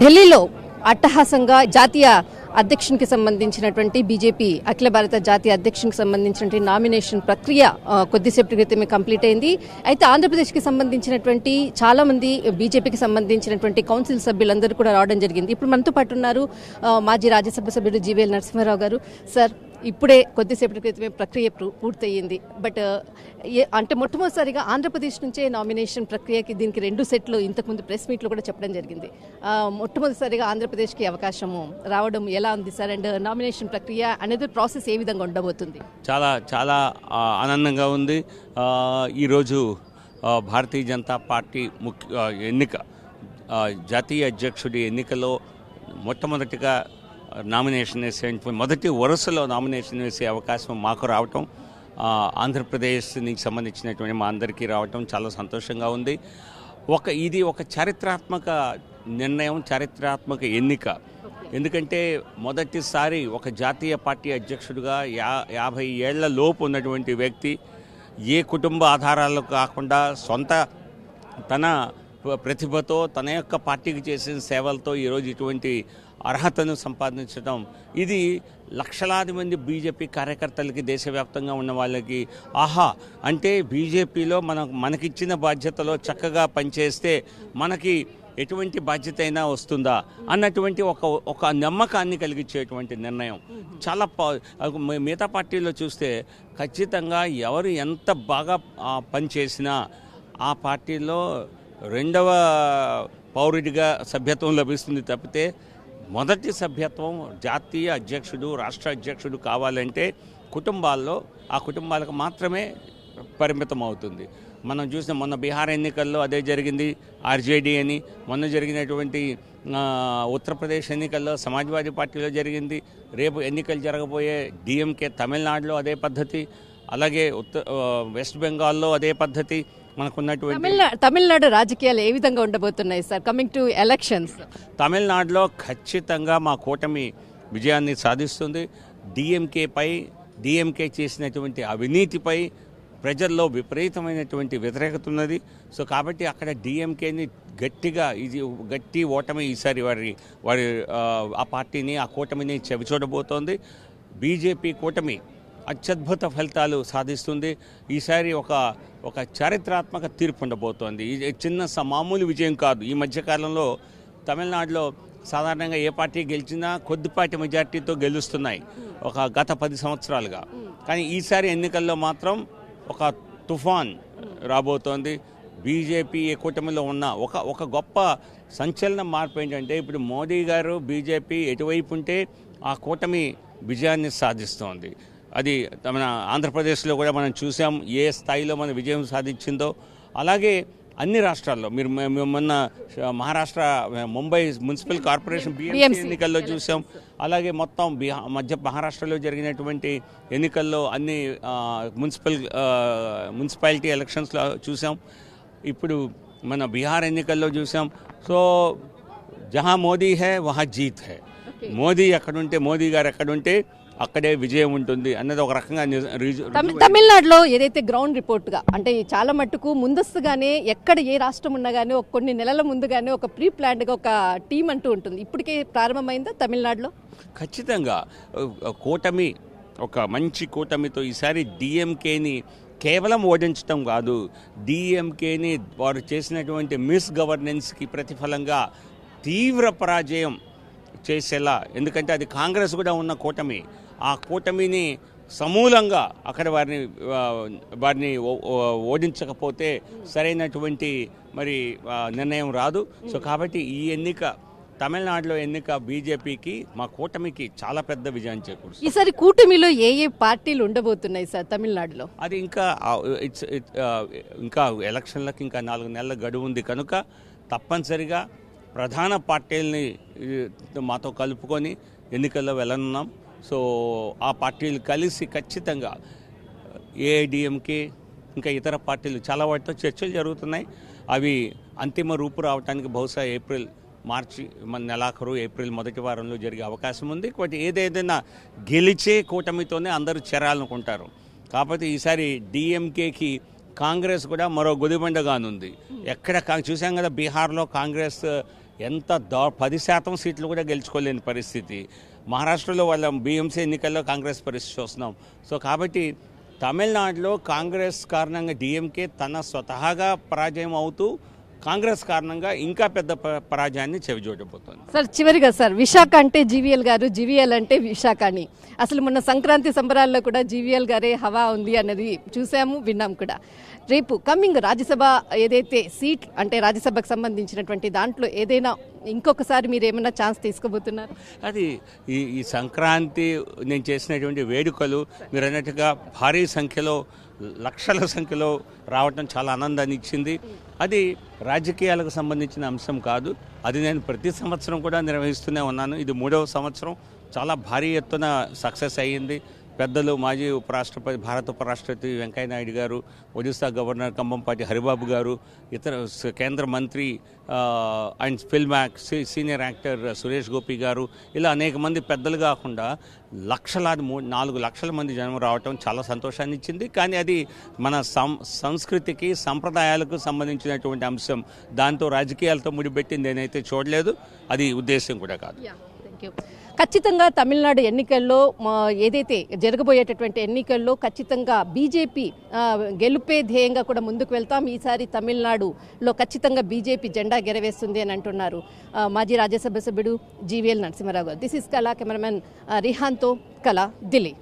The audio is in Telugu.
ఢిల్లీలో అట్టహాసంగా జాతీయ అధ్యక్షునికి సంబంధించినటువంటి బీజేపీ అఖిల భారత జాతీయ అధ్యక్షునికి సంబంధించినటువంటి నామినేషన్ ప్రక్రియ కొద్దిసేపటి క్రితమే కంప్లీట్ అయింది. అయితే ఆంధ్రప్రదేశ్కి సంబంధించినటువంటి చాలా మంది బీజేపీకి సంబంధించినటువంటి కౌన్సిల్ సభ్యులందరూ కూడా రావడం జరిగింది. ఇప్పుడు మనతో పాటు ఉన్నారు మాజీ రాజ్యసభ సభ్యుడు జీవీఎల్ నరసింహారావు గారు. సార్ ఇప్పుడే కొద్దిసేపటి క్రితమే ప్రక్రియ పూర్తయింది బట్ అంటే మొట్టమొదటిసారిగా ఆంధ్రప్రదేశ్ నుంచే నామినేషన్ ప్రక్రియకి దీనికి రెండు సెట్లు ఇంతకుముందు ప్రెస్ మీట్లో కూడా చెప్పడం జరిగింది. మొట్టమొదటిసారిగా ఆంధ్రప్రదేశ్కి అవకాశము రావడం ఎలా ఉంది? సార్ అండ్ నామినేషన్ ప్రక్రియ అనేది ప్రాసెస్ ఏ విధంగా ఉండబోతుంది? చాలా చాలా ఆనందంగా ఉంది. ఈరోజు భారతీయ జనతా పార్టీ ముఖ్య ఎన్నిక జాతీయ అధ్యక్షుడి ఎన్నికలో మొట్టమొదటిగా నామినేషన్ వేసే మొదటి వరుసలో నామినేషన్ వేసే అవకాశం మాకు రావటం ఆంధ్రప్రదేశ్కి సంబంధించినటువంటి మా అందరికీ రావటం చాలా సంతోషంగా ఉంది. ఒక ఇది ఒక చారిత్రాత్మక నిర్ణయం చారిత్రాత్మక ఎన్నిక. ఎందుకంటే మొదటిసారి ఒక జాతీయ పార్టీ అధ్యక్షుడిగా యా యాభై ఏళ్ళ లోపు ఉన్నటువంటి వ్యక్తి ఏ కుటుంబ ఆధారాలు కాకుండా సొంత తన ప్రతిభతో తన యొక్క పార్టీకి చేసిన సేవలతో ఈరోజు ఇటువంటి అర్హతను సంపాదించడం. ఇది లక్షలాది మంది బీజేపీ కార్యకర్తలకి దేశవ్యాప్తంగా ఉన్న వాళ్ళకి ఆహా! అంటే బీజేపీలో మన మనకిచ్చిన బాధ్యతలో చక్కగా పనిచేస్తే మనకి ఎటువంటి బాధ్యత అయినా వస్తుందా? అన్నటువంటి ఒక ఒక నమ్మకాన్ని కలిగించేటువంటి నిర్ణయం. చాలా మిగతా పార్టీలో చూస్తే ఖచ్చితంగా ఎవరు ఎంత బాగా పనిచేసినా ఆ పార్టీలో రెండవ పౌరుడిగా సభ్యత్వం లభిస్తుంది తప్పితే మొదటి సభ్యత్వం జాతీయ అధ్యక్షుడు రాష్ట్ర అధ్యక్షుడు కావాలంటే కుటుంబాల్లో ఆ కుటుంబాలకు మాత్రమే పరిమితం అవుతుంది మనం చూసిన మొన్న బీహార్ ఎన్నికల్లో అదే జరిగింది. ఆర్జేడీ అని మొన్న జరిగినటువంటి ఉత్తరప్రదేశ్ ఎన్నికల్లో సమాజ్వాదీ పార్టీలో జరిగింది. రేపు ఎన్నికలు జరగబోయే డిఎంకే తమిళనాడులో అదే పద్ధతి. అలాగే ఉత్త వెస్ట్ బెంగాల్లో అదే పద్ధతి మనకున్నటువంటి తమిళనాడు తమిళనాడు రాజకీయాలు ఏ విధంగా ఉండబోతున్నాయి సార్? కమింగ్ టు ఎలక్షన్స్ తమిళనాడులో ఖచ్చితంగా మా కూటమి విజయాన్ని సాధిస్తుంది. డిఎంకేపై డిఎంకే చేసినటువంటి అవినీతిపై ప్రజల్లో విపరీతమైనటువంటి వ్యతిరేకత ఉన్నది. సో కాబట్టి అక్కడ డిఎంకేని గట్టిగా ఇది గట్టి ఓటమి ఈసారి వారి వారి ఆ, ఆ పార్టీని ఆ కూటమిని చెవిచూడబోతోంది. బీజేపీ కూటమి అత్యద్భుత ఫలితాలు సాధిస్తుంది. ఈసారి ఒక ఒక చారిత్రాత్మక తీర్పు ఉండబోతోంది. ఇది చిన్న స- మామూలు విజయం కాదు. ఈ మధ్యకాలంలో తమిళనాడులో సాధారణంగా ఏ పార్టీ గెలిచినా కొద్దిపాటి మెజార్టీతో గెలుస్తున్నాయి. ఒక గత పది సంవత్సరాలుగా. కానీ ఈసారి ఎన్నికల్లో మాత్రం ఒక తుఫాన్ రాబోతోంది. బీజేపీ ఏ కూటమిలో ఉన్న ఒక ఒక గొప్ప సంచలన మార్పు ఏంటంటే ఇప్పుడు మోదీ గారు బీజేపీ ఎటువైపు ఉంటే ఆ కూటమి విజయాన్ని సాధిస్తోంది. అది మన ఆంధ్రప్రదేశ్లో కూడా మనం చూసాం ఏ స్థాయిలో మన విజయం సాధించిందో. అలాగే అన్ని రాష్ట్రాల్లో మీరు మొన్న Maharashtra Mumbai municipal corporation BMC. ఎన్నికల్లో చూసాం. అలాగే మొత్తం బిహా మధ్య మహారాష్ట్రలో జరిగినటువంటి ఎన్నికల్లో అన్ని మున్సిపల్ మున్సిపాలిటీ ఎలక్షన్స్లో చూసాం. ఇప్పుడు మన బీహార్ ఎన్నికల్లో చూసాం. సో జహా మోదీ హే వహా జీత్ హే. మోదీ ఎక్కడుంటే మోదీ గారు ఎక్కడుంటే అక్కడే విజయం ఉంటుంది అన్నది ఒక రకంగా తమిళనాడులో ఏదైతే గ్రౌండ్ రిపోర్ట్గా అంటే చాలా మట్టుకు ముందస్తుగానే ఎక్కడ ఏ రాష్ట్రం ఉన్నా గానీ ఒక కొన్ని నెలల ముందుగానే ఒక ప్రీ ప్లాన్డ్గా ఒక టీం అంటూ ఉంటుంది. ఇప్పటికే ప్రారంభమైందా తమిళనాడులో? ఖచ్చితంగా. కూటమి ఒక మంచి కూటమితో ఈసారి డిఎంకేని కేవలం ఓడించడం కాదు డిఎంకేని వారు చేసినటువంటి మిస్ గవర్నెన్స్కి ప్రతిఫలంగా తీవ్ర పరాజయం చేసేలా ఎందుకంటే అది కాంగ్రెస్ కూడా ఉన్న కూటమి. ఆ కూటమిని సమూలంగా అక్కడ వారిని వారిని ఓడించకపోతే సరైనటువంటి మరి నిర్ణయం రాదు. సో కాబట్టి ఈ ఎన్నిక తమిళనాడులో ఎన్నిక బీజేపీకి మా కూటమికి చాలా పెద్ద విజయం చేకూరుస్తుంది. ఈసారి కూటమిలో ఏ ఏ పార్టీలు ఉండబోతున్నాయి సార్ తమిళనాడులో? అది ఇంకా ఇట్స్ ఇంకా ఎలక్షన్లకు ఇంకా నాలుగు నెలల గడువు ఉంది కనుక తప్పనిసరిగా ప్రధాన పార్టీలని మాతో కలుపుకొని ఎన్నికల్లో వెళ్ళనున్నాం. సో ఆ పార్టీలు కలిసి ఖచ్చితంగా ఏఐడిఎంకే ఇంకా ఇతర పార్టీలు చాలా వాటితో చర్చలు జరుగుతున్నాయి. అవి అంతిమ రూపు రావడానికి బహుశా ఏప్రిల్ మార్చి మన నెలాఖరు ఏప్రిల్ మొదటి వారంలో జరిగే అవకాశం ఉంది. కాబట్టి ఏదేదైనా గెలిచే కూటమితోనే అందరూ చేరాలనుకుంటారు. కాకపోతే ఈసారి డిఎంకేకి కాంగ్రెస్ కూడా మరో గుదిబండగానుంది ఎక్కడ చూసాం కదా బీహార్లో కాంగ్రెస్ ఎంత దా పది శాతం సీట్లు కూడా గెలుచుకోలేని పరిస్థితి. మహారాష్ట్రలో వాళ్ళ బీఎంసీ ఎన్నికల్లో కాంగ్రెస్ పరిస్థితి చూస్తున్నాం. సో కాబట్టి తమిళనాడులో కాంగ్రెస్ కారణంగా డిఎంకే తన స్వతహాగా పరాజయం అవుతూ కాంగ్రెస్ కారణంగా ఇంకా పెద్ద ప- పరాజయాన్ని చెవిచూడబోతోంది సార్ చివరిగా సార్ విశాఖ అంటే జీవీఎల్ గారు జీవీఎల్ అంటే విశాఖ అని అసలు మొన్న సంక్రాంతి సంబరాల్లో కూడా జీవీఎల్ గారే హవా ఉంది అన్నది చూసాము విన్నాం కూడా. రేపు కమ్మింగ్ రాజ్యసభ ఏదైతే సీట్ అంటే రాజ్యసభకు సంబంధించినటువంటి దాంట్లో ఏదైనా ఇంకొకసారి మీరు ఏమైనా ఛాన్స్ తీసుకోబోతున్నారు? అది ఈ ఈ సంక్రాంతి నేను చేసినటువంటి వేడుకలు మీరు అన్నట్టుగా భారీ సంఖ్యలో లక్షల సంఖ్యలో రావటం చాలా ఆనందాన్ని ఇచ్చింది. అది రాజకీయాలకు సంబంధించిన అంశం కాదు. అది నేను ప్రతి సంవత్సరం కూడా నిర్వహిస్తూనే ఉన్నాను. ఇది మూడవ సంవత్సరం. చాలా భారీ ఎత్తున సక్సెస్ అయ్యింది. పెద్దలు మాజీ ఉపరాష్ట్రపతి భారత ఉపరాష్ట్రపతి వెంకయ్యనాయుడు గారు ఒడిశా గవర్నర్ కంబంపాటి హరిబాబు గారు ఇతర కేంద్ర మంత్రి and film act senior actor Suresh Gopi garu ఇలా అనేక మంది పెద్దలు కాకుండా లక్షలాది మూడు నాలుగు లక్షల మంది జనం రావటం చాలా సంతోషాన్ని ఇచ్చింది. కానీ అది మన సం సంస్కృతికి సంప్రదాయాలకు సంబంధించినటువంటి అంశం. దాంతో రాజకీయాలతో ముడిపెట్టింది నేనైతే చూడలేదు. అది ఉద్దేశం కూడా కాదు. ఖచ్చితంగా తమిళనాడు ఎన్నికల్లో ఏదైతే జరగబోయేటటువంటి ఎన్నికల్లో ఖచ్చితంగా బీజేపీ గెలుపే ధ్యేయంగా కూడా ముందుకు వెళ్తాం. ఈసారి తమిళనాడులో ఖచ్చితంగా బీజేపీ జెండా గెరవేస్తుంది అని అంటున్నారు మాజీ రాజ్యసభ సభ్యుడు GVL Narasimharao garu. This is Kala cameraman రిహాన్తో Kala Delhi.